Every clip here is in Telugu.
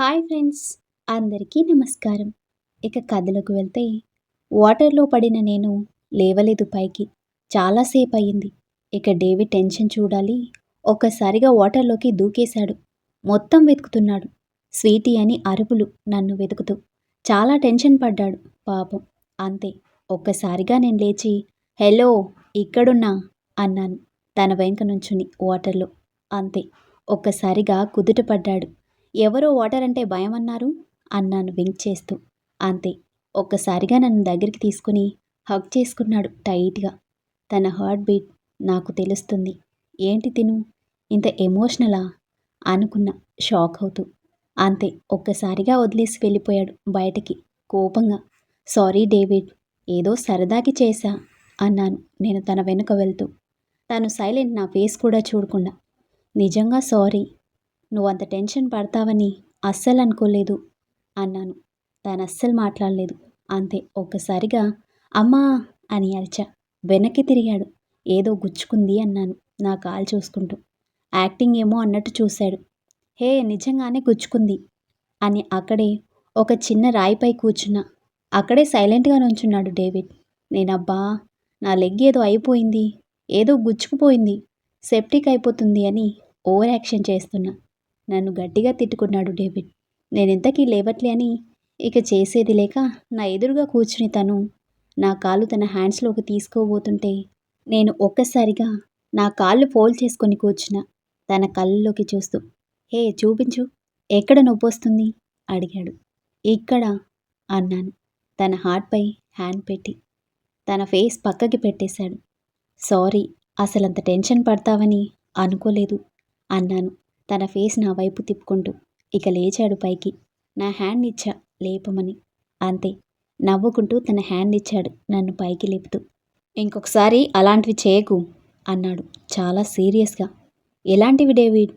హాయ్ ఫ్రెండ్స్ అందరికీ నమస్కారం. ఇక కథలోకి వెళ్తే వాటర్లో పడిన నేను లేవలేదు పైకి. చాలాసేపు అయ్యింది ఇక డేవిడ్ టెన్షన్ చూడాలి. ఒక్కసారిగా వాటర్లోకి దూకేశాడు. మొత్తం వెతుకుతున్నాడు. స్వీటీ అని అరుపులు నన్ను వెతుకుతూ. చాలా టెన్షన్ పడ్డాడు. పాపం. అంతే. ఒక్కసారిగా నేను లేచి హలో ఇక్కడున్నా అన్నాను. తన వెంక నుంచుని వాటర్లో. అంతే. ఒక్కసారిగా కుదుట పడ్డాడు. ఎవరో వాటర్ అంటే భయం అన్నారు అన్నాను వింక్ చేస్తూ. అంతే ఒక్కసారిగా నన్ను దగ్గరికి తీసుకుని హగ్ చేసుకున్నాడు టైట్గా. తన హార్ట్ బీట్ నాకు తెలుస్తుంది. ఏంటి తిను ఇంత ఎమోషనలా? అనుకున్న షాక్ అవుతూ. అంతే ఒక్కసారిగా వదిలేసి వెళ్ళిపోయాడు బయటకి కోపంగా. సారీ డేవిడ్ ఏదో సరదాకి చేశా అన్నాను నేను తన వెనుక వెళ్తూ. తను సైలెంట్ నా ఫేస్ కూడా చూడకుండా. నిజంగా సారీ నువ్వు అంత టెన్షన్ పడతావని అస్సలు అనుకోలేదు అన్నాను. తను అస్సలు మాట్లాడలేదు. అంతే ఒక్కసారిగా అమ్మా అని అరిచా. వెనక్కి తిరిగాడు. ఏదో గుచ్చుకుంది అన్నాను నా కాలు చూసుకుంటూ. యాక్టింగ్ ఏమో అన్నట్టు చూశాడు. హే నిజంగానే గుచ్చుకుంది అని అక్కడే ఒక చిన్న రాయిపై కూర్చున్నా. అక్కడే సైలెంట్గా నుంచున్నాడు డేవిడ్. నేనబ్బా నా లెగ్ ఏదో అయిపోయింది ఏదో గుచ్చుకుపోయింది సెప్టిక్ అయిపోతుంది అని ఓవర్ యాక్షన్ చేస్తున్నా. నన్ను గట్టిగా తిట్టుకున్నాడు డేవిడ్. నేనింతకీ లేవట్లే అని. ఇక చేసేది లేక నా ఎదురుగా కూర్చుని తను నా కాళ్ళు తన హ్యాండ్స్లోకి తీసుకోబోతుంటే నేను ఒక్కసారిగా నా కాళ్ళు ఫోల్డ్ చేసుకొని కూర్చున్న. తన కళ్ళలోకి చూస్తూ హే చూపించు. ఎక్కడ నొప్పొస్తుంది? అడిగాడు. ఇక్కడ అన్నాను. తన హార్ట్పై హ్యాండ్ పెట్టి తన ఫేస్ పక్కకి పెట్టేశాడు. సారీ అసలంత టెన్షన్ పడతావని అనుకోలేదు అన్నాను. తన ఫేస్ నా వైపు తిప్పుకుంటూ ఇక లేచాడు పైకి. నా హ్యాండ్ ఇచ్చా లేపమని. అంతే నవ్వుకుంటూ తన హ్యాండ్ ఇచ్చాడు నన్ను పైకి లేపుతూ. ఇంకొకసారి అలాంటివి చేయకు అన్నాడు చాలా సీరియస్గా. ఎలాంటివి డేవిడ్?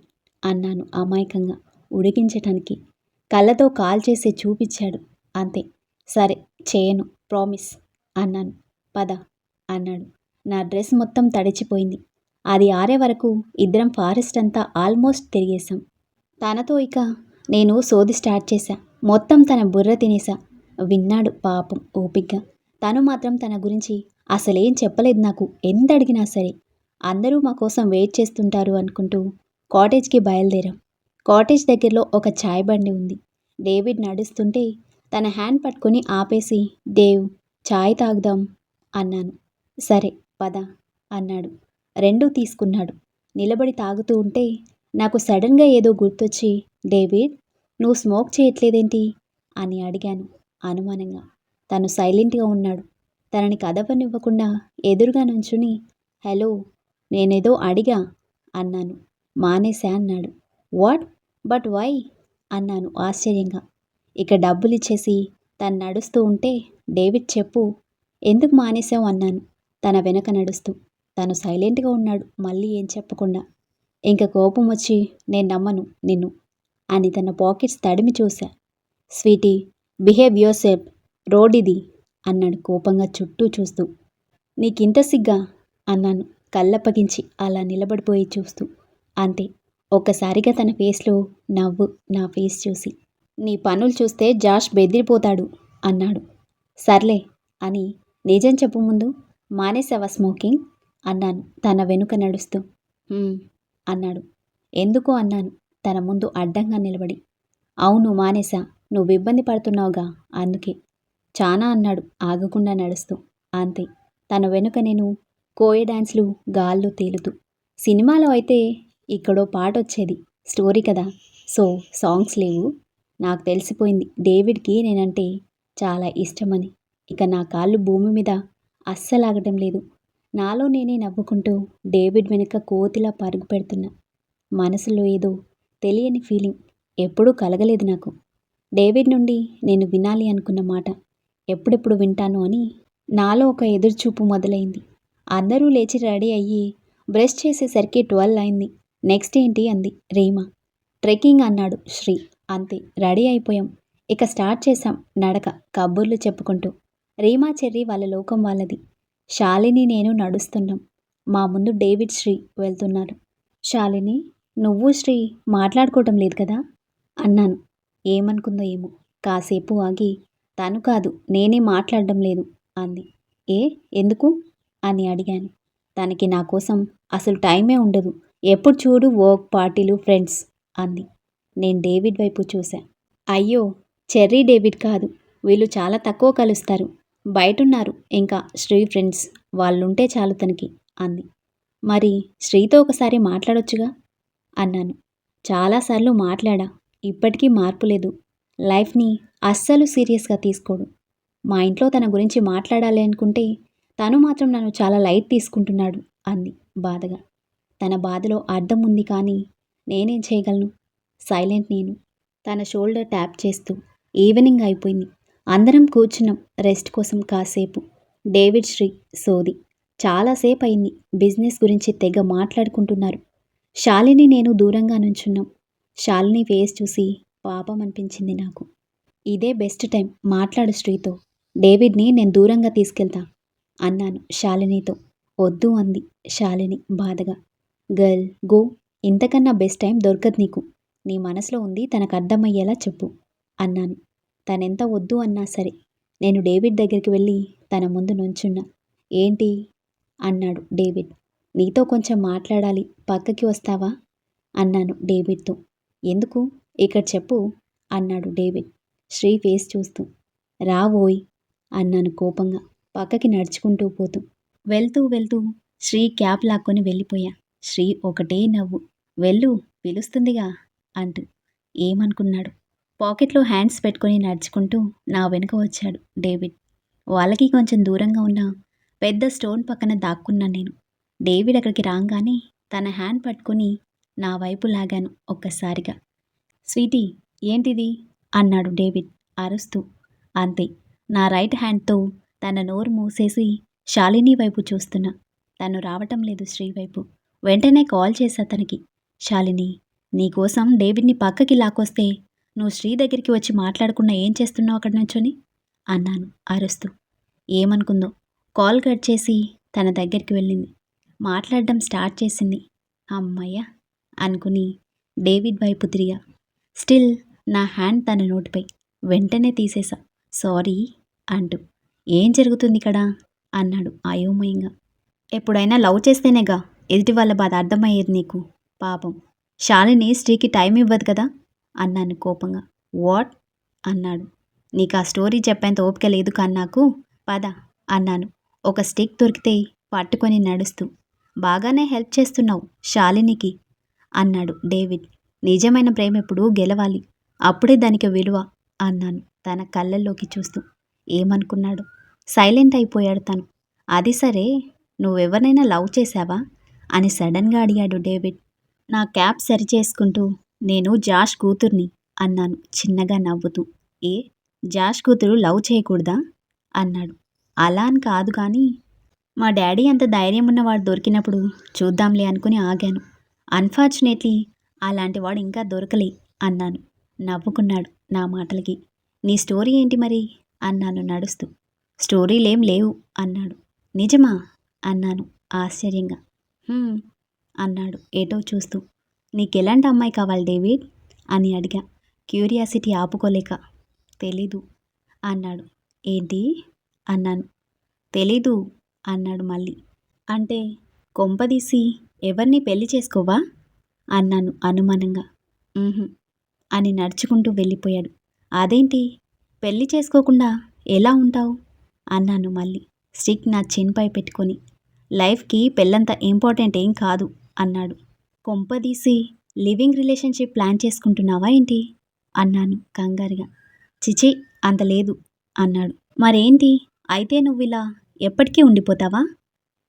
అన్నాను అమాయకంగా ఉడికించటానికి. కళ్ళతో కాల్ చేసి చూపించాడు అంతే. సరే చేయను ప్రామిస్ అన్నాను. పద అన్నాడు. నా డ్రెస్ మొత్తం తడిచిపోయింది. అది ఆరే వరకు ఇద్దరం ఫారెస్ట్ అంతా ఆల్మోస్ట్ తిరిగేశాం. తనతో ఇక నేను సోది స్టార్ట్ చేశా. మొత్తం తన బుర్ర తినేసా విన్నాడు పాపం ఓపిగ్గా. తను మాత్రం తన గురించి అసలేం చెప్పలేదు నాకు. ఎంత అడిగినా సరే అందరూ మా కోసం వెయిట్ చేస్తుంటారు అనుకుంటూ కాటేజ్కి బయలుదేరాం. కాటేజ్ దగ్గరలో ఒక చాయ్ బండి ఉంది. డేవిడ్ నడుస్తుంటే తన హ్యాండ్ పట్టుకొని ఆపేసి దేవ్ ఛాయ్ తాగుదాం అన్నాను. సరే పద అన్నాడు. రెండూ తీసుకున్నాడు. నిలబడి తాగుతూ ఉంటే నాకు సడన్గా ఏదో గుర్తొచ్చి డేవిడ్ నువ్వు స్మోక్ చేయట్లేదేంటి? అని అడిగాను అనుమానంగా. తను సైలెంట్గా ఉన్నాడు. తనని కదపనివ్వకుండా ఎదురుగా నుంచుని హలో నేనేదో అడిగా అన్నాను. మానేశా అన్నాడు. వాట్? But why? అన్నాను ఆశ్చర్యంగా. ఇక డబ్బులు ఇచ్చేసి తను నడుస్తూ ఉంటే డేవిడ్ చెప్పు ఎందుకు మానేశావు? అన్నాను. తన వెనక నడుస్తూ. తను సైలెంట్గా ఉన్నాడు. మళ్ళీ ఏం చెప్పకుండా ఇంక కోపం వచ్చి నేను నమ్మను నిన్ను అని తన పాకెట్స్ తడిమి చూశా. Sweety behave yourself rude ఇది అన్నాడు కోపంగా చుట్టూ చూస్తూ. నీకింత సిగ్గా? అన్నాను కళ్ళప్పగించి అలా నిలబడిపోయి చూస్తూ. అంతే ఒక్కసారిగా తన ఫేస్లో నవ్వు నా ఫేస్ చూసి నీ పనులు చూస్తే జాష్ బెదిరిపోతాడు అన్నాడు. సర్లే అని నిజం చెప్పు ముందు మానేసావా స్మోకింగ్? అన్నాను. తన వెనుక నడుస్తూ. అన్నాడు. ఎందుకో? అన్నాను. తన ముందు అడ్డంగా నిలబడి. అవును మానేసా. నువ్వు ఇబ్బంది పడుతున్నావుగా. అందుకే. చానా అన్నాడు. ఆగకుండా నడుస్తూ. అంతే. తన వెనుక నేను కోయ డాన్స్లు గాల్లో తేలుతూ. సినిమాలో అయితే ఇక్కడో పాట వచ్చేది. స్టోరీ కదా. సో సాంగ్స్ లేవు. నాకు తెలిసిపోయింది. డేవిడ్కి నేనంటే చాలా ఇష్టమని. ఇక నా కాళ్ళు భూమి మీద అస్సలాగటం లేదు. నాలో నేనే నవ్వుకుంటూ డేవిడ్ వెనుక కోతిలా పరుగు పెడుతున్నా. మనసులో ఏదో తెలియని ఫీలింగ్ ఎప్పుడూ కలగలేదు నాకు. డేవిడ్ నుండి నేను వినాలి అనుకున్న మాట ఎప్పుడెప్పుడు వింటాను అని నాలో ఒక ఎదురుచూపు మొదలైంది. అందరూ లేచి రెడీ అయ్యి బ్రష్ చేసేసరికి ట్వెల్వ్ అయింది. నెక్స్ట్ ఏంటి? అంది రీమా. ట్రెక్కింగ్ అన్నాడు శ్రీ. అంతే రెడీ అయిపోయాం. ఇక స్టార్ట్ చేశాం నడక కబుర్లు చెప్పుకుంటూ. రీమా చెర్రీ వాళ్ళ లోకం వాళ్ళది. శాలిని నేను నడుస్తున్నాం. మా ముందు డేవిడ్ శ్రీ వెళ్తున్నారు. శాలిని నువ్వు శ్రీ మాట్లాడుకోవటం లేదు కదా? అన్నాను. ఏమనుకుందో ఏమో. కాసేపు ఆగి తను కాదు నేనే మాట్లాడడం లేదు అంది. ఏ ఎందుకు? అని అడిగాను. తనకి నా కోసం అసలు టైమే ఉండదు. ఎప్పుడు చూడు వర్క్ పార్టీలు ఫ్రెండ్స్ అంది. నేను డేవిడ్ వైపు చూశా. అయ్యో చెర్రీ డేవిడ్ కాదు. వీళ్ళు చాలా తక్కువ కలుస్తారు. బయటున్నారు. ఇంకా శ్రీ ఫ్రెండ్స్ వాళ్ళుంటే చాలు తనకి అంది. మరి శ్రీతో ఒకసారి మాట్లాడొచ్చుగా? అన్నాను. చాలాసార్లు మాట్లాడా? ఇప్పటికీ మార్పు లేదు. లైఫ్ని అస్సలు సీరియస్గా తీసుకోడు. మా ఇంట్లో తన గురించి మాట్లాడాలి అనుకుంటే తను మాత్రం నన్ను చాలా లైట్ తీసుకుంటున్నాడు అంది బాధగా. తన బాధలో అర్థం ఉంది కానీ నేనేం చేయగలను? సైలెంట్ నేను. తన షోల్డర్ ట్యాప్ చేస్తూ ఈవినింగ్ అయిపోయింది. అందరం కూర్చున్నాం రెస్ట్ కోసం కాసేపు. డేవిడ్ శ్రీ సోది. చాలాసేపు అయింది బిజినెస్ గురించి తెగ మాట్లాడుకుంటున్నారు. శాలిని నేను దూరంగా నుంచున్నాం. శాలిని ఫేస్ చూసి పాపం అనిపించింది నాకు. ఇదే బెస్ట్ టైం మాట్లాడు శ్రీతో. డేవిడ్ని నేను దూరంగా తీసుకెళ్తా అన్నాను శాలినితో. వద్దు అంది శాలిని బాధగా. గర్ల్ గో ఇంతకన్నా బెస్ట్ టైం దొరకదు నీకు. నీ మనసులో ఉంది తనకు అర్థమయ్యేలా చెప్పు అన్నాను. తనెంత వద్దు అన్నా సరే. నేను డేవిడ్ దగ్గరికి వెళ్ళి తన ముందు నుంచున్నా. ఏంటి? అన్నాడు డేవిడ్. నీతో కొంచెం మాట్లాడాలి. పక్కకి వస్తావా? అన్నాను డేవిడ్తో. ఎందుకు? ఇక్కడ చెప్పు అన్నాడు డేవిడ్. శ్రీ ఫేస్ చూస్తూ. రావోయ్ అన్నాను కోపంగా. పక్కకి నడుచుకుంటూ పోతూ. వెళ్తూ వెళ్తూ శ్రీ క్యాప్ లాక్కొని వెళ్ళిపోయా. శ్రీ ఒకటే నవ్వు. వెళ్ళు పిలుస్తుందిగా అంటూ. ఏమనుకున్నాడు? పాకెట్లో హ్యాండ్స్ పెట్టుకొని నడుచుకుంటూ నా వెనుక వచ్చాడు డేవిడ్. వాళ్ళకి కొంచెం దూరంగా ఉన్న పెద్ద స్టోన్ పక్కన దాక్కున్నా నేను. డేవిడ్ అక్కడికి రాగానే తన హ్యాండ్ పట్టుకుని నా వైపు లాగాను ఒక్కసారిగా. స్వీటీ ఏంటిది? అన్నాడు డేవిడ్ అరుస్తూ. అంతే నా రైట్ హ్యాండ్తో తన నోరు మూసేసి శాలిని వైపు చూస్తున్నా. తను రావటం లేదు శ్రీ వైపు. వెంటనే కాల్ చేశా తనకి. శాలిని నీకోసం డేవిడ్ని పక్కకి లాకొస్తే నువ్వు శ్రీ దగ్గరికి వచ్చి మాట్లాడకుండా ఏం చేస్తున్నావు అక్కడి నుంచొని? అన్నాను అరుస్తూ. ఏమనుకుందో? కాల్ కట్ చేసి తన దగ్గరికి వెళ్ళింది. మాట్లాడడం స్టార్ట్ చేసింది. అమ్మయ్య! అనుకుని డేవిడ్ వైపు తిరిగా. స్టిల్ నా హ్యాండ్ తన నోటిపై. వెంటనే తీసేసా సారీ అంటూ. ఏం జరుగుతుంది ఇక్కడ? అన్నాడు అయోమయంగా. ఎప్పుడైనా లవ్ చేస్తేనేగా ఎదుటి వాళ్ళ బాధ అర్థమయ్యేది నీకు? పాపం. శాలిని శ్రీకి టైం ఇవ్వదు కదా? అన్నాను కోపంగా. వాట్? అన్నాడు. నీకు ఆ స్టోరీ చెప్పేంత ఓపిక లేదు కానీ నాకు. పద అన్నాను. ఒక స్టిక్ దొరికితే పట్టుకొని నడుస్తూ. బాగానే హెల్ప్ చేస్తున్నావు శాలినికి అన్నాడు డేవిడ్. నిజమైన ప్రేమ ఎప్పుడు గెలవాలి. అప్పుడే దానికి విలువ అన్నాను తన కళ్ళల్లోకి చూస్తూ. ఏమనుకున్నాడు? సైలెంట్ అయిపోయాడు తను. అది సరే నువ్వెవరినైనా లవ్ చేశావా? అని సడన్గా అడిగాడు డేవిడ్. నా క్యాప్ సరి చేసుకుంటూ నేను జాష్ కూతుర్ని అన్నాను. చిన్నగా నవ్వుతూ. ఏ? జాష్ కూతురు లవ్ చేయకూడదా? అన్నాడు. అలా అని కాదు కానీ మా డాడీ అంత ధైర్యం ఉన్నవాడు దొరికినప్పుడు చూద్దాంలే అనుకుని ఆగాను. అన్ఫార్చునేట్లీ అలాంటి వాడు ఇంకా దొరకలే అన్నాను. నవ్వుకున్నాడు నా మాటలకి. నీ స్టోరీ ఏంటి మరి? అన్నాను నడుస్తూ. స్టోరీలేం లేవు అన్నాడు. నిజమా? అన్నాను ఆశ్చర్యంగా. అన్నాడు. ఏటో చూస్తూ. నీకు ఎలాంటి అమ్మాయి కావాలి డేవిడ్? అని అడిగా. క్యూరియాసిటీ ఆపుకోలేక. తెలీదు అన్నాడు. ఏంటి? అన్నాను. తెలీదు అన్నాడు మళ్ళీ. అంటే కొంపదీసి ఎవరిని పెళ్ళి చేసుకోవా? అన్నాను అనుమానంగా. అని నడుచుకుంటూ వెళ్ళిపోయాడు. అదేంటి? పెళ్ళి చేసుకోకుండా ఎలా ఉంటావు? అన్నాను మళ్ళీ స్టిక్ నా చిన్పై పెట్టుకొని. లైఫ్కి పెళ్ళంత ఇంపార్టెంట్ ఏం కాదు అన్నాడు. కొంపదీసి లివింగ్ రిలేషన్షిప్ ప్లాన్ చేసుకుంటున్నావా ఏంటి? అన్నాను కంగారుగా. చిచి అంత లేదు అన్నాడు. మరేంటి? అయితే నువ్వు ఇలా ఎప్పటికీ ఉండిపోతావా?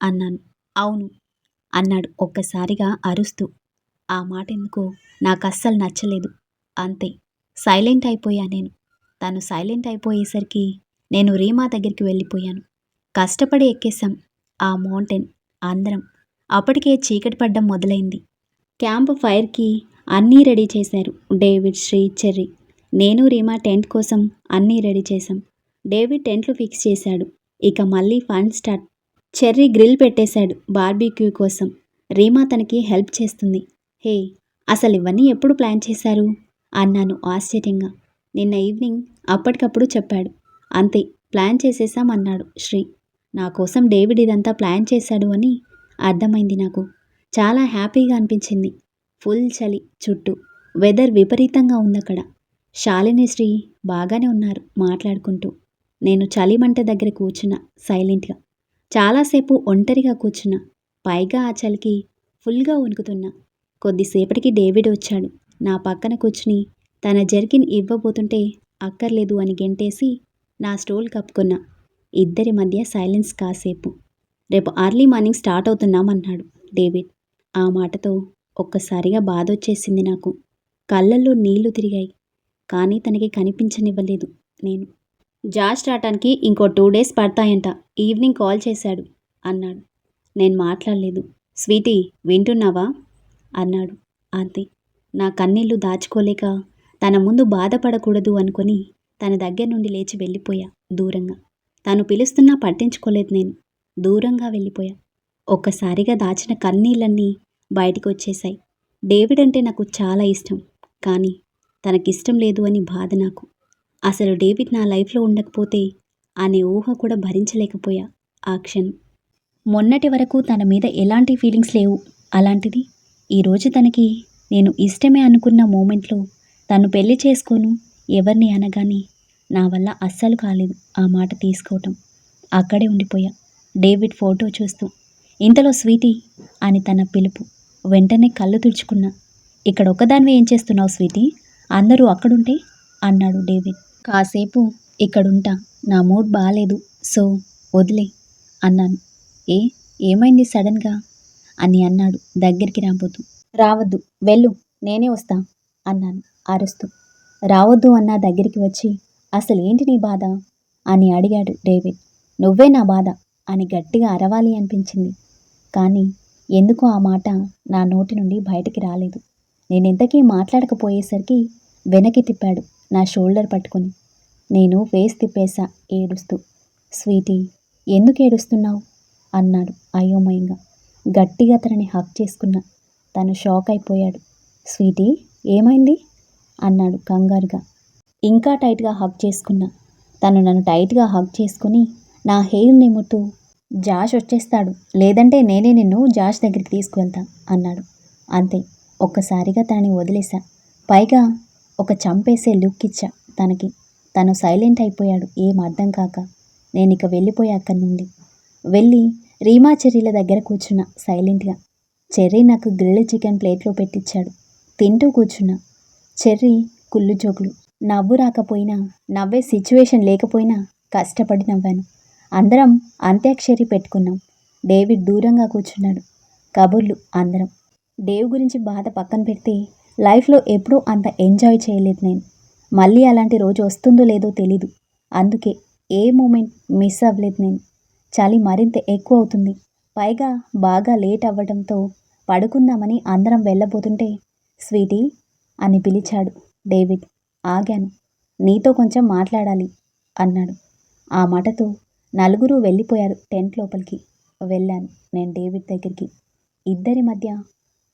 అన్నాను. అవును అన్నాడు ఒక్కసారిగా అరుస్తూ. ఆ మాట ఎందుకో నాకు అస్సలు నచ్చలేదు. అంతే సైలెంట్ అయిపోయా నేను. తను సైలెంట్ అయిపోయేసరికి నేను రీమా దగ్గరికి వెళ్ళిపోయాను. కష్టపడి ఎక్కేశాం ఆ మౌంటైన్ అందరం. అప్పటికే చీకటి పడ్డం మొదలైంది. క్యాంప్ ఫైర్కి అన్నీ రెడీ చేశారు. డేవిడ్ శ్రీ చెర్రీ నేను రీమా టెంట్ కోసం అన్నీ రెడీ చేశాం. డేవిడ్ టెంట్లు ఫిక్స్ చేశాడు. ఇక మళ్ళీ ఫన్ స్టార్ట్. చెర్రీ గ్రిల్ పెట్టేశాడు బార్బీక్యూ కోసం. రీమా తనకి హెల్ప్ చేస్తుంది. హే అసలు ఇవన్నీ ఎప్పుడు ప్లాన్ చేశారు? అన్నాను ఆశ్చర్యంగా. నిన్న ఈవినింగ్ అప్పటికప్పుడు చెప్పాడు. అంతే ప్లాన్ చేసేసాం అన్నాడు శ్రీ. నా కోసం డేవిడ్ ఇదంతా ప్లాన్ చేశాడు అని అర్థమైంది నాకు. చాలా హ్యాపీగా అనిపించింది. ఫుల్ చలి చుట్టూ. వెదర్ విపరీతంగా ఉందక్కడ. శాలిని శ్రీ బాగానే ఉన్నారు మాట్లాడుకుంటూ. నేను చలిమంట దగ్గర కూర్చున్నా సైలెంట్గా. చాలాసేపు ఒంటరిగా కూర్చున్నా. పైగా ఆ చలికి ఫుల్గా వణుకుతున్నా. కొద్దిసేపటికి డేవిడ్ వచ్చాడు. నా పక్కన కూర్చుని తన జర్కిన్ ఇవ్వబోతుంటే అక్కర్లేదు అని గెంటేసి నా స్టోల్ కప్పుకున్నా. ఇద్దరి మధ్య సైలెన్స్ కాసేపు. రేపు అర్లీ మార్నింగ్ స్టార్ట్ అవుతున్నామన్నాడు డేవిడ్. ఆ మాటతో ఒక్కసారిగా బాధ వచ్చేసింది నాకు. కళ్ళల్లో నీళ్ళు తిరిగాయి. కానీ తనకి కనిపించనివ్వలేదు నేను. జాష్ రావటానికి ఇంకో టూ డేస్ పడతాయంట. ఈవినింగ్ కాల్ చేశాడు అన్నాడు. నేను మాట్లాడలేదు. స్వీటీ వింటున్నావా? అన్నాడు. అంతే. నా కన్నీళ్ళు దాచుకోలేక తన ముందు బాధపడకూడదు అనుకొని తన దగ్గర నుండి లేచి వెళ్ళిపోయా దూరంగా. తను పిలుస్తున్నా పట్టించుకోలేదు నేను. దూరంగా వెళ్ళిపోయా. ఒక్కసారిగా దాచిన కన్నీళ్ళన్నీ బయటికి వచ్చేశాయి డేవిడ్ అంటే నాకు చాలా ఇష్టం. కానీ తనకిష్టం లేదు అని బాధ నాకు. అసలు డేవిడ్ నా లైఫ్లో ఉండకపోతే అనే ఊహ కూడా భరించలేకపోయా ఆ క్షణం. మొన్నటి వరకు తన మీద ఎలాంటి ఫీలింగ్స్ లేవు. అలాంటిది ఈరోజు తనకి నేను ఇష్టమే అనుకున్న మూమెంట్లో తను పెళ్ళి చేసుకోను ఎవరిని అనగానే నా వల్ల అస్సలు కాలేదు ఆ మాట తీసుకోవటం. అక్కడే ఉండిపోయా. డేవిడ్ ఫోటో చూస్తూ ఇంతలో స్వీటీ అని తన పిలుపు వెంటనే కళ్ళు తుడుచుకున్నా. ఇక్కడ ఒకదానివి ఏం చేస్తున్నావు స్వీటీ? అందరూ అక్కడుంటే? అన్నాడు డేవిడ్. కాసేపు ఇక్కడుంటా. నా మూడ్ బాగాలేదు సో వదిలే అన్నాను. ఏ ఏమైంది సడన్గా? అని అన్నాడు దగ్గరికి రాబోతూ. రావద్దు వెళ్ళు నేనే వస్తా అన్నాను అరుస్తూ. రావద్దు అన్న దగ్గరికి వచ్చి అసలు ఏంటి నీ బాధ? అని అడిగాడు డేవిడ్. నువ్వే నా బాధ అని గట్టిగా అరవాలి అనిపించింది. కానీ ఎందుకో ఆ మాట నా నోటి నుండి బయటికి రాలేదు? నేనెంతకీ మాట్లాడకపోయేసరికి వెనక్కి తిప్పాడు నా షోల్డర్ పట్టుకొని. నేను ఫేస్ తిప్పేశా ఏడుస్తూ. స్వీటీ ఎందుకు ఏడుస్తున్నావు? అన్నాడు అయోమయంగా. గట్టిగా తనని హక్ చేసుకున్నా తను షాక్ అయిపోయాడు. స్వీటీ ఏమైంది? అన్నాడు కంగారుగా. ఇంకా టైట్గా హక్ చేసుకున్నా తను నన్ను టైట్గా హక్ చేసుకుని నా హెయిర్ నిమ్ముతూ జాష్ వచ్చేస్తాడు. లేదంటే నేనే నిన్ను జాష్ దగ్గరికి తీసుకువెళ్తా అన్నాడు. అంతే ఒక్కసారిగా తనని వదిలేశా. పైగా ఒక చంపేసే లుక్ ఇచ్చా తనకి. తను సైలెంట్ అయిపోయాడు ఏం అర్థం కాక. నేను ఇక వెళ్ళిపోయా అక్కడి నుండి. వెళ్ళి రీమా చెర్రీల దగ్గర కూర్చున్నా సైలెంట్గా. చెర్రీ నాకు గ్రిల్డ్ చికెన్ ప్లేట్లో పెట్టించాడు తింటూ కూర్చున్నా. చెర్రీ కుళ్ళు జోకులు. నవ్వు రాకపోయినా నవ్వే సిచ్యువేషన్ లేకపోయినా కష్టపడి నవ్వాను. అందరం అంత్యాక్షరి పెట్టుకున్నాం. డేవిడ్ దూరంగా కూర్చున్నాడు. కబుర్లు అందరం. డేవ్ గురించి బాధ పక్కన పెడితే లైఫ్లో ఎప్పుడూ అంత ఎంజాయ్ చేయలేదు నేను. మళ్ళీ అలాంటి రోజు వస్తుందో లేదో తెలీదు. అందుకే ఏ మూమెంట్ మిస్ అవ్వలేదు నేను. చలి మరింత ఎక్కువ అవుతుంది. పైగా బాగా లేట్ అవ్వడంతో పడుకుందామని అందరం వెళ్ళబోతుంటే స్వీటీ అని పిలిచాడు డేవిడ్. ఆగాను. నీతో కొంచెం మాట్లాడాలి అన్నాడు. ఆ మాటతో నలుగురు వెళ్ళిపోయారు టెంట్ లోపలికి. వెళ్ళాను నేను డేవిడ్ దగ్గరికి. ఇద్దరి మధ్య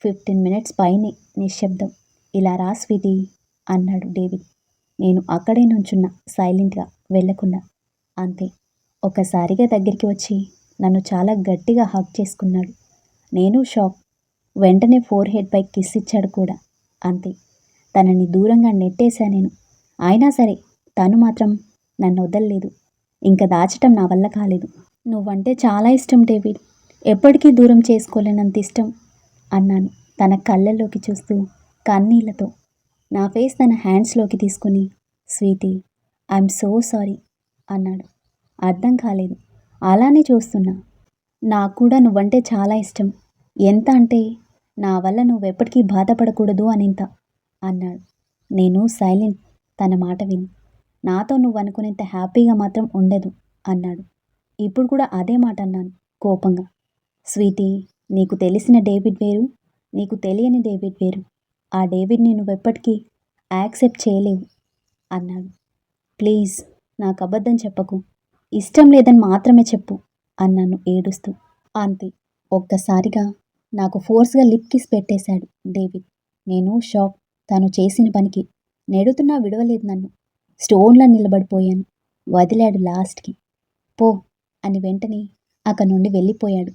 ఫిఫ్టీన్ మినిట్స్ పైనే నిశ్శబ్దం. ఇలా రా స్వీటీ అన్నాడు డేవిడ్. నేను అక్కడే నుంచున్నా సైలెంట్గా వెళ్ళకుండా. అంతే. ఒకసారిగా దగ్గరికి వచ్చి నన్ను చాలా గట్టిగా హక్ చేసుకున్నాడు. నేను షాక్. వెంటనే ఫోర్ హెడ్ పై కిస్ ఇచ్చాడు కూడా. అంతే. తనని దూరంగా నెట్టేశా నేను. అయినా సరే తను మాత్రం నన్ను వదలలేదు. ఇంకా దాచటం నా వల్ల కాలేదు. నువ్వంటే చాలా ఇష్టం డేవిడ్. ఎప్పటికీ దూరం చేసుకోలేనంత ఇష్టం అన్నాను తన కళ్ళల్లోకి చూస్తూ కన్నీళ్ళతో. నా ఫేస్ తన హ్యాండ్స్లోకి తీసుకుని స్వీటీ ఐఎమ్ సో సారీ అన్నాడు. అర్థం కాలేదు. అలానే చూస్తున్నా. నాకు కూడా నువ్వంటే చాలా ఇష్టం. ఎంత అంటే నా వల్ల నువ్వెప్పటికీ బాధపడకూడదు అనింత అన్నాడు. నేను సైలెంట్ తన మాట విని. నాతో నువ్వు అనుకునేంత హ్యాపీగా మాత్రం ఉండదు అన్నాడు. ఇప్పుడు కూడా అదే మాట అన్నాను కోపంగా. స్వీటీ నీకు తెలిసిన డేవిడ్ వేరు నీకు తెలియని డేవిడ్ వేరు. ఆ డేవిడ్ని నువ్వెప్పటికీ యాక్సెప్ట్ చేయలేవు అన్నాడు. ప్లీజ్ నాకు అబద్ధం చెప్పకు ఇష్టం లేదని మాత్రమే చెప్పు అన్నాను ఏడుస్తూ. అంతే ఒక్కసారిగా నాకు ఫోర్స్గా లిప్ కిస్ పెట్టేశాడు డేవిడ్. నేను షాక్ తను చేసిన పనికి నెడుతున్నా విడవలేదు నన్ను స్టోన్లా నిలబడిపోయాను. వదిలాడు లాస్ట్కి. పో అని వెంటనే అక్కడి నుండి వెళ్ళిపోయాడు.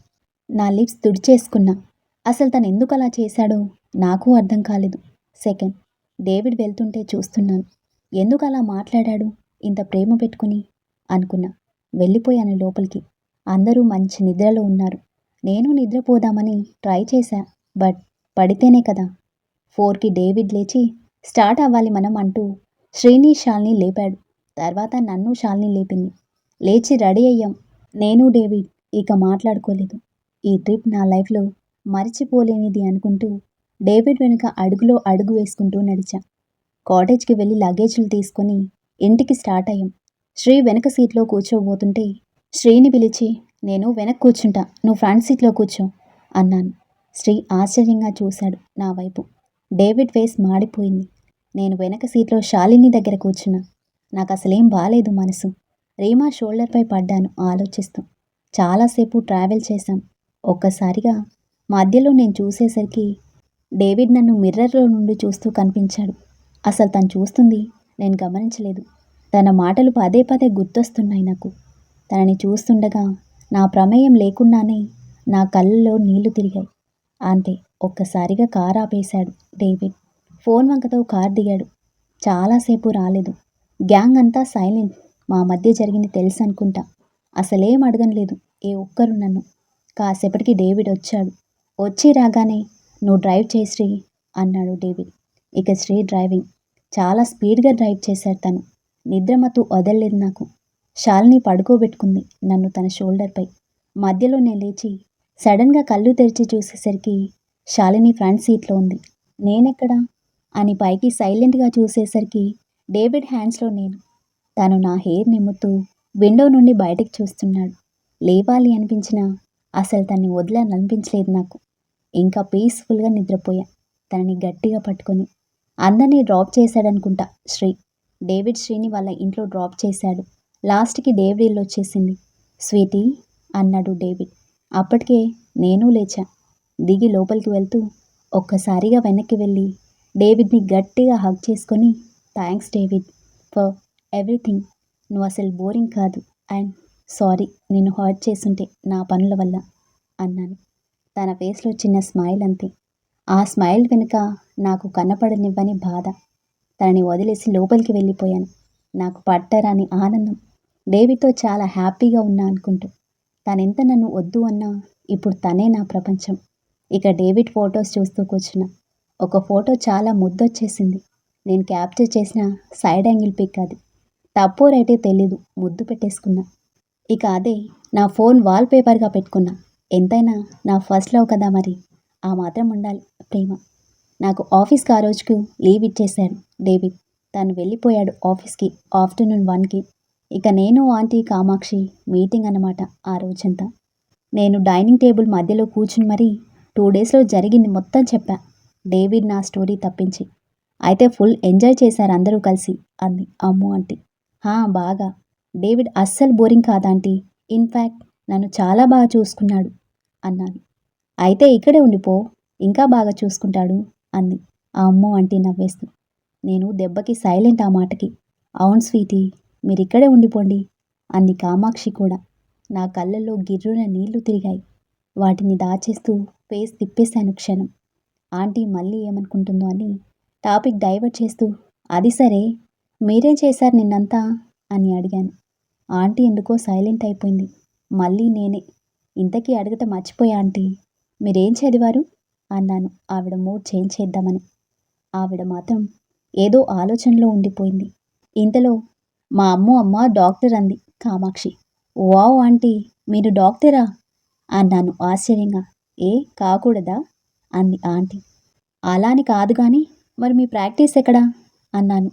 నా లిప్స్ తుడిచేసుకున్నా. అసలు తను ఎందుకు అలా చేశాడో నాకు అర్థం కాలేదు. సెకండ్ డేవిడ్ వెళ్తుంటే చూస్తున్నాను. ఎందుకు అలా మాట్లాడాడు? ఇంత ప్రేమ పెట్టుకుని అనుకున్నా. వెళ్ళిపోయాను లోపలికి. అందరూ మంచి నిద్రలో ఉన్నారు. నేను నిద్రపోదామని ట్రై చేశా బట్ పడితేనే కదా. ఫోర్కి డేవిడ్ లేచి స్టార్ట్ అవ్వాలి మనం అంటూ శ్రీని షాల్ని లేపాడు. తర్వాత నన్ను షాల్ని లేపింది. లేచి రెడీ అయ్యాం. నేను డేవిడ్ ఇక మాట్లాడుకోలేదు. ఈ ట్రిప్ నా లైఫ్లో మరిచిపోలేనిది అనుకుంటూ డేవిడ్ వెనుక అడుగులో అడుగు వేసుకుంటూ నడిచా. కాటేజ్కి వెళ్ళి లగేజ్లు తీసుకొని ఇంటికి స్టార్ట్ అయ్యాం. శ్రీ వెనక సీట్లో కూర్చోబోతుంటే శ్రీని పిలిచి నేను వెనక కూర్చుంటా. నువ్వు ఫ్రంట్ సీట్లో కూర్చో అన్నాను. శ్రీ ఆశ్చర్యంగా చూశాడు నా వైపు. డేవిడ్ ఫేస్ మాడిపోయింది. నేను వెనక సీట్లో శాలిని దగ్గర కూర్చున్నా. నాకు అసలేం బాలేదు మనసు. రేమా షోల్డర్పై పడ్డాను ఆలోచిస్తూ. చాలాసేపు ట్రావెల్ చేశాం. ఒక్కసారిగా మధ్యలో నేను చూసేసరికి డేవిడ్ నన్ను మిర్రర్లో నుండి చూస్తూ కనిపించాడు. అసలు తను చూస్తుంది నేను గమనించలేదు. తన మాటలు పదే పదే గుర్తొస్తున్నాయి నాకు. తనని చూస్తుండగా నా ప్రమేయం లేకుండానే నా కళ్ళల్లో నీళ్ళు తిరిగాయి. అంతే ఒక్కసారిగా కారు ఆపేశాడు డేవిడ్. ఫోన్ వంకతో కార్ దిగాడు. చాలాసేపు రాలేదు. గ్యాంగ్ అంతా సైలెంట్. మా మధ్య జరిగింది తెలుసు అనుకుంటా. అసలేం అడగనలేదు. ఏ ఒక్కరు నన్ను. కాసేపటికి డేవిడ్ వచ్చాడు. వచ్చి రాగానే నువ్వు డ్రైవ్ చేయి శ్రీ అన్నాడు డేవిడ్. ఇక శ్రీ డ్రైవింగ్. చాలా స్పీడ్గా డ్రైవ్ చేశాడు తను. నిద్రమత్తు వదలలేదు నాకు. శాలిని పడుకోబెట్టుకుంది నన్ను తన షోల్డర్పై. మధ్యలో నేను లేచి సడన్గా కళ్ళు తెరిచి చూసేసరికి శాలిని ఫ్రంట్ సీట్లో ఉంది. నేనెక్కడా? అని పైకి సైలెంట్గా చూసేసరికి డేవిడ్ హ్యాండ్స్లో నేను. తను నా హెయిర్ నిమ్ముతూ విండో నుండి బయటకు చూస్తున్నాడు. లేవాలి అనిపించినా అసలు తన్ని వదిలననిపించలేదు నాకు. ఇంకా పీస్ఫుల్గా నిద్రపోయా. తనని గట్టిగా పట్టుకొని. అందరినీ డ్రాప్ చేశాడనుకుంటా శ్రీ. డేవిడ్ శ్రీని వాళ్ళ ఇంట్లో డ్రాప్ చేశాడు. లాస్ట్కి డేవిడ్ ఇల్లు వచ్చేసింది. స్వీటీ అన్నాడు డేవిడ్. అప్పటికే నేను లేచా. దిగి లోపలికి వెళ్తూ ఒక్కసారిగా వెనక్కి వెళ్ళి డేవిడ్ని గట్టిగా హగ్ చేసుకొని థ్యాంక్స్ డేవిడ్ ఫర్ ఎవ్రీథింగ్. నువ్వు అసలు బోరింగ్ కాదు. అండ్ సారీ నేను హర్ట్ చేసుంటే నా పనుల వల్ల అన్నాను. తన ఫేస్లో చిన్న స్మైల్ అంతే. ఆ స్మైల్ వెనుక నాకు కనపడనివ్వని బాధ. తనని వదిలేసి లోపలికి వెళ్ళిపోయాను. నాకు పట్టరాని ఆనందం. డేవిడ్తో చాలా హ్యాపీగా ఉన్నా అనుకుంటూ. తనెంత నన్ను వద్దు అన్నా ఇప్పుడు తనే నా ప్రపంచం. ఇక డేవిడ్ ఫొటోస్ చూస్తూ కూర్చున్నా. ఒక ఫోటో చాలా ముద్దొచ్చేసింది. నేను క్యాప్చర్ చేసిన సైడ్ యాంగిల్ పిక్ అది. తప్పు రైటే తెలీదు ముద్దు పెట్టేసుకున్నా. ఇక అదే నా ఫోన్ వాల్ పేపర్గా పెట్టుకున్నా. ఎంతైనా నా ఫస్ట్ లవ్ కదా మరి? ఆ మాత్రం ఉండాలి ప్రేమ. నాకు ఆఫీస్కి ఆ రోజుకు లీవ్ ఇచ్చేశాడు డేవిడ్. తను వెళ్ళిపోయాడు ఆఫీస్కి ఆఫ్టర్నూన్ వన్కి. ఇక నేను ఆంటీ కామాక్షి మీటింగ్ అన్నమాట ఆ రోజంతా. నేను డైనింగ్ టేబుల్ మధ్యలో కూర్చుని మరీ టూ డేస్లో జరిగింది మొత్తం చెప్పా. డేవిడ్ నా స్టోరీ తప్పించి. అయితే ఫుల్ ఎంజాయ్ చేశారు అందరూ కలిసి అంది అమ్ము ఆంటీ. హా బాగా. డేవిడ్ అస్సలు బోరింగ్ కాదాంటీ. ఇన్ఫ్యాక్ట్ నన్ను చాలా బాగా చూసుకున్నాడు అన్నాను. అయితే ఇక్కడే ఉండిపో ఇంకా బాగా చూసుకుంటాడు అంది. ఆ అమ్ము ఆంటీ నవ్వేస్తూ. నేను దెబ్బకి సైలెంట్ ఆ మాటకి. అవును స్వీటీ మీరు ఇక్కడే ఉండిపోండి అంది కామాక్షి కూడా. నా కళ్ళల్లో గిర్రున నీళ్ళు తిరిగాయి. వాటిని దాచేస్తూ ఫేస్ తిప్పేశాను క్షణం. ఆంటీ మళ్ళీ ఏమనుకుంటుందో అని టాపిక్ డైవర్ట్ చేస్తూ అది సరే మీరేం చేశారు నిన్నంతా అని అడిగాను. ఆంటీ ఎందుకో సైలెంట్ అయిపోయింది. మళ్ళీ నేనే. ఇంతకీ అడగట మర్చిపోయా ఆంటీ. మీరేం చదివారు? అన్నాను. ఆవిడ మూడ్ చేంజ్ చేద్దామని. ఆవిడ మాత్రం ఏదో ఆలోచనలో ఉండిపోయింది. ఇంతలో మా అమ్మ అమ్మ డాక్టర్ అంది కామాక్షి. వావ్ ఆంటీ మీరు డాక్టరా? అన్నాను ఆశ్చర్యంగా. ఏ కాకూడదా? అంది ఆంటీ. అలాని కాదు కానీ మరి మీ ప్రాక్టీస్ ఎక్కడా? అన్నాను.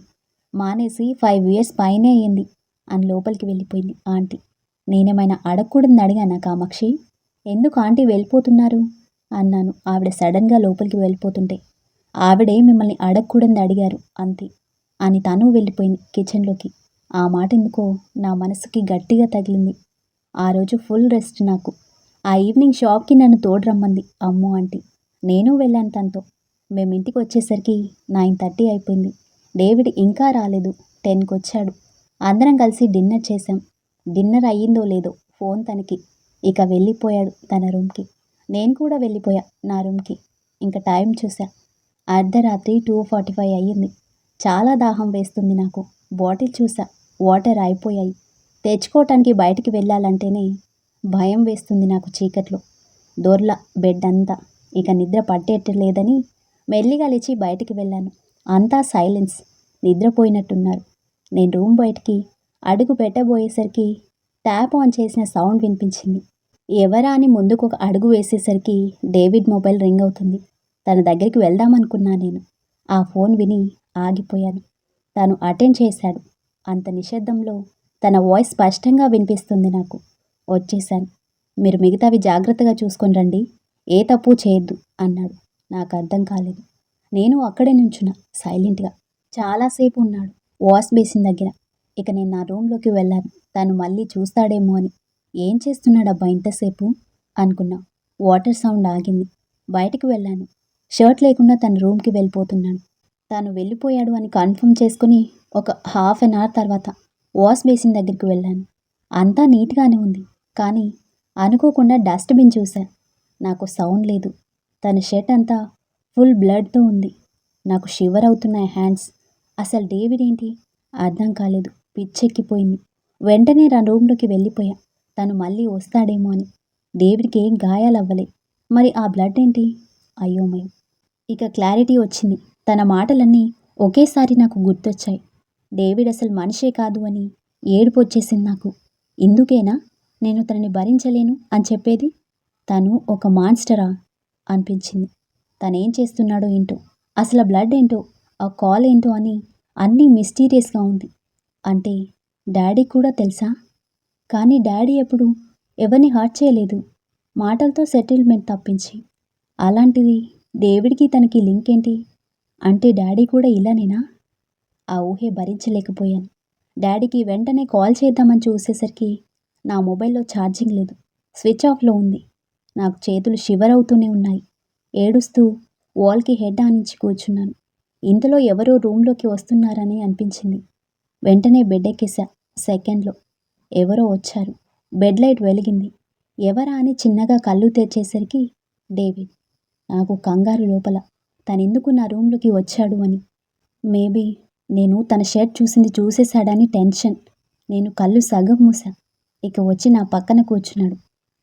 మానేసి ఫైవ్ ఇయర్స్ పైనే అయ్యింది. అని లోపలికి వెళ్ళిపోయింది ఆంటీ. నేనేమైనా అడగకూడదని అడిగానా కామాక్షి? ఎందుకు ఆంటీ వెళ్ళిపోతున్నారు? అన్నాను ఆవిడ సడన్గా లోపలికి వెళ్ళిపోతుంటే. ఆవిడే మిమ్మల్ని అడగకూడదని అడిగారు అంతే. అని తను వెళ్ళిపోయింది కిచెన్లోకి ఆ మాట ఎందుకో నా మనసుకి గట్టిగా తగిలింది. ఆ రోజు ఫుల్ రెస్ట్ నాకు. ఆ ఈవినింగ్ షాప్కి నన్ను తోడు రమ్మంది అమ్ము ఆంటీ. నేను వెళ్ళాను తనతో మేము ఇంటికి వచ్చేసరికి నైన్ థర్టీ అయిపోయింది. డేవిడ్ ఇంకా రాలేదు. టెన్కి వచ్చాడు. అందరం కలిసి డిన్నర్ చేశాం. డిన్నర్ అయ్యిందో లేదో ఫోన్ తనకి. ఇక వెళ్ళిపోయాడు తన రూమ్కి. నేను కూడా వెళ్ళిపోయా నా రూమ్కి. ఇంకా టైం చూసా అర్ధరాత్రి టూ ఫార్టీ ఫైవ్ అయ్యింది. చాలా దాహం వేస్తుంది నాకు. బాటిల్ చూసా వాటర్ అయిపోయాయి. తెచ్చుకోవటానికి బయటికి వెళ్ళాలంటేనే భయం వేస్తుంది నాకు చీకట్లో. దొర్ల బెడ్ అంతా. ఇక నిద్ర పట్టేట్టలేదని మెల్లిగా లేచి బయటికి వెళ్ళాను. అంతా సైలెన్స్. నిద్రపోయినట్టున్నారు. నేను రూమ్ బయటికి అడుగు పెట్టబోయేసరికి ట్యాప్ ఆన్ చేసిన సౌండ్ వినిపించింది. ఎవరా అని ముందుకు ఒక అడుగు వేసేసరికి డేవిడ్ మొబైల్ రింగ్ అవుతుంది. తన దగ్గరికి వెళ్దామనుకున్నా నేను. ఆ ఫోన్ విని ఆగిపోయాను. తను అటెండ్ చేశాడు. అంత నిశ్శబ్దంలో తన వాయిస్ స్పష్టంగా వినిపిస్తుంది నాకు. వచ్చేశాను. మీరు మిగతావి జాగ్రత్తగా చూసుకొని రండి. ఏ తప్పు చేయొద్దు అన్నాడు. నాకు అర్థం కాలేదు. నేను అక్కడే నుంచున్నా సైలెంట్గా. చాలాసేపు ఉన్నాడు వాష్ బేసిన్ దగ్గర. ఇక నేను నా రూమ్లోకి వెళ్ళాను. తను మళ్ళీ చూస్తాడేమో అని. ఏం చేస్తున్నాడబ్బా ఇంతసేపు? అనుకున్నా. వాటర్ సౌండ్ ఆగింది. బయటికి వెళ్ళాను. షర్ట్ లేకుండా తన రూమ్కి వెళ్ళిపోతున్నాను తాను వెళ్ళిపోయాడు అని కన్ఫర్మ్ చేసుకుని ఒక హాఫ్ అన్ అవర్ తర్వాత వాష్ బేసిన్ దగ్గరికి వెళ్ళాను. అంతా నీట్గానే ఉంది. కానీ అనుకోకుండా డస్ట్బిన్ చూశాను నాకు సౌండ్ లేదు. తన షర్ట్ అంతా ఫుల్ బ్లడ్తో ఉంది. నాకు షివర్ అవుతున్నాయి హ్యాండ్స్. అసలు డేవిడ్ ఏంటి? అర్థం కాలేదు. పిచ్చెక్కిపోయింది. వెంటనే నా రూమ్లోకి వెళ్ళిపోయా. తను మళ్ళీ వస్తాడేమో అని. డేవిడ్కి ఏం గాయాలవ్వలే. మరి ఆ బ్లడ్ ఏంటి? అయోమయం ఇక క్లారిటీ వచ్చింది. తన మాటలన్నీ ఒకేసారి నాకు గుర్తొచ్చాయి. డేవిడ్ అసలు మనిషే కాదు అని ఏడుపు వచ్చేసింది నాకు. ఇందుకేనా? నేను తనని భరించలేను అని చెప్పేది తను ఒక మాన్స్టరా? అనిపించింది. తనేం చేస్తున్నాడో ఏంటో? అసలు బ్లడ్ ఏంటో? ఆ కాల్ ఏంటో అని అన్నీ మిస్టీరియస్గా ఉంది. అంటే డాడీ కూడా తెలుసా? కానీ డాడీ ఎప్పుడు ఎవరిని హర్ట్ చేయలేదు. మాటలతో సెటిల్మెంట్ తప్పించి. అలాంటిది డేవిడ్కి తనకి లింక్ ఏంటి? అంటే డాడీ కూడా ఇలానేనా? ఆ ఊహే భరించలేకపోయాను. డాడీకి వెంటనే కాల్ చేద్దామని చూసేసరికి నా మొబైల్లో ఛార్జింగ్ లేదు. స్విచ్ ఆఫ్లో ఉంది. నాకు చేతులు షివరవుతూనే ఉన్నాయి. ఏడుస్తూ వాల్కి హెడ్ ఆనించి కూర్చున్నాను. ఇంతలో ఎవరో రూమ్లోకి వస్తున్నారని అనిపించింది. వెంటనే బెడ్ ఎక్కేసా సెకండ్లో. ఎవరో వచ్చారు. బెడ్ లైట్ వెలిగింది. ఎవరా అని చిన్నగా కళ్ళు తెచ్చేసరికి డేవిడ్. నాకు కంగారు లోపల. తనెందుకు నా రూమ్లోకి వచ్చాడు అని. మేబీ నేను తన షర్ట్ చూసింది చూసేశాడని టెన్షన్. నేను కళ్ళు సగం మూసా ఇక వచ్చి నా పక్కన కూర్చున్నాడు.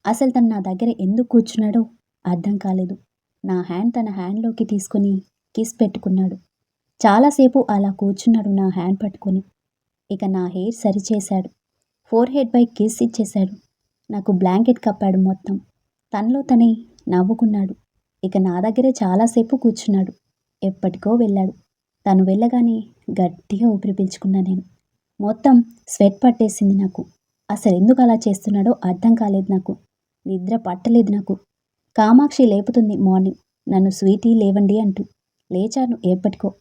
అసలు తను నా దగ్గర ఎందుకు కూర్చున్నాడో అర్థం కాలేదు. నా హ్యాండ్ తన హ్యాండ్లోకి తీసుకొని కిస్ పెట్టుకున్నాడు. చాలాసేపు అలా కూర్చున్నాడు నా హ్యాండ్ పట్టుకొని. ఇక నా హెయిర్ సరిచేశాడు. ఫోర్ హెడ్ పై కిస్ ఇచ్చేశాడు. నాకు బ్లాంకెట్ కప్పాడు మొత్తం. తనలో తనే నవ్వుకున్నాడు. ఇక నా దగ్గరే చాలాసేపు కూర్చున్నాడు. ఎప్పటికో వెళ్ళాడు. తను వెళ్ళగానే గట్టిగా ఊపిరి పీల్చుకున్నా నేను. మొత్తం స్వెట్ పట్టేసింది నాకు. అసలు ఎందుకు అలా చేస్తున్నాడో అర్థం కాలేదు నాకు. నిద్ర పట్టలేదు నాకు. కామాక్షి లేపుతుంది మార్నింగ్. నన్ను స్వీటీ లేవండి అంటూ. లేచాను ఎప్పటికో.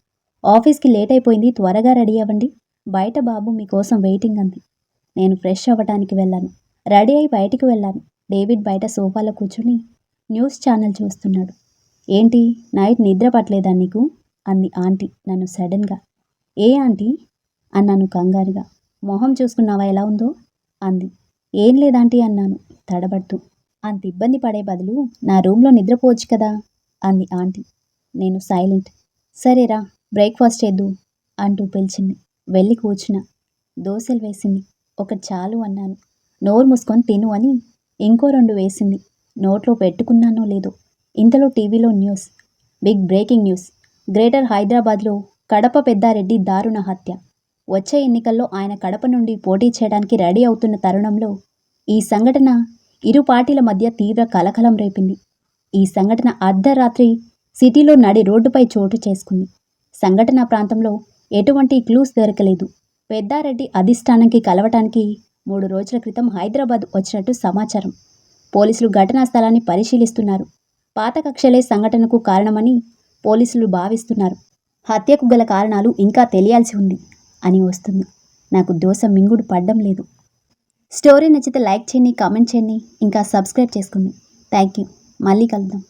ఆఫీస్కి లేట్ అయిపోయింది త్వరగా రెడీ అవ్వండి. బయట బాబు మీకోసం వెయిటింగ్ అంది. నేను ఫ్రెష్ అవ్వటానికి వెళ్ళాను. రెడీ అయి బయటికి వెళ్ళాను. డేవిడ్ బయట సోఫాలో కూర్చుని న్యూస్ ఛానల్ చూస్తున్నాడు. ఏంటి? నైట్ నిద్ర పట్టలేదా నీకు? అంది ఆంటీ నన్ను సడన్గా. ఏ ఆంటీ? అన్నాను కంగారుగా. మొహం చూసుకున్నావా ఎలా ఉందో? అంది. ఏం లేదాంటీ అన్నాను తడబడుతూ. అంత ఇబ్బంది పడే బదులు నా రూమ్లో నిద్రపోవచ్చు కదా అంది ఆంటీ. నేను సైలెంట్. సరేరా బ్రేక్ఫాస్ట్ చేద్దు అంటూ పిలిచింది. వెళ్ళి కూర్చున్నా. దోశలు వేసింది. ఒకటి చాలు అన్నాను. నోరు మూసుకొని తిను అని ఇంకో రెండు వేసింది. నోట్లో పెట్టుకున్నానో లేదో. ఇంతలో టీవీలో news. Big breaking news. Greater హైదరాబాద్లో కడప పెద్దారెడ్డి దారుణ హత్య. వచ్చే ఎన్నికల్లో ఆయన కడప నుండి పోటీ చేయడానికి రెడీ అవుతున్న తరుణంలో ఈ సంఘటన ఇరు పార్టీల మధ్య తీవ్ర కలకలం రేపింది. ఈ సంఘటన అర్ధరాత్రి సిటీలో నడి రోడ్డుపై చోటు చేసుకుంది. సంఘటన ప్రాంతంలో ఎటువంటి క్లూస్ దొరకలేదు. పెద్దారెడ్డి అధిష్టానానికి కలవటానికి మూడు రోజుల క్రితం హైదరాబాద్ వచ్చినట్టు సమాచారం. పోలీసులు ఘటనా స్థలాన్ని పరిశీలిస్తున్నారు. పాత కక్షలే సంఘటనకు కారణమని పోలీసులు భావిస్తున్నారు. హత్యకు గల కారణాలు ఇంకా తెలియాల్సి ఉంది అని వస్తుంది. నాకు దోశ మింగుడు పడ్డం లేదు. స్టోరీ నచ్చితే లైక్ చేయండి కామెంట్ చేయండి ఇంకా సబ్స్క్రైబ్ చేసుకోండి థ్యాంక్ యూ. మళ్ళీ కలుద్దాం.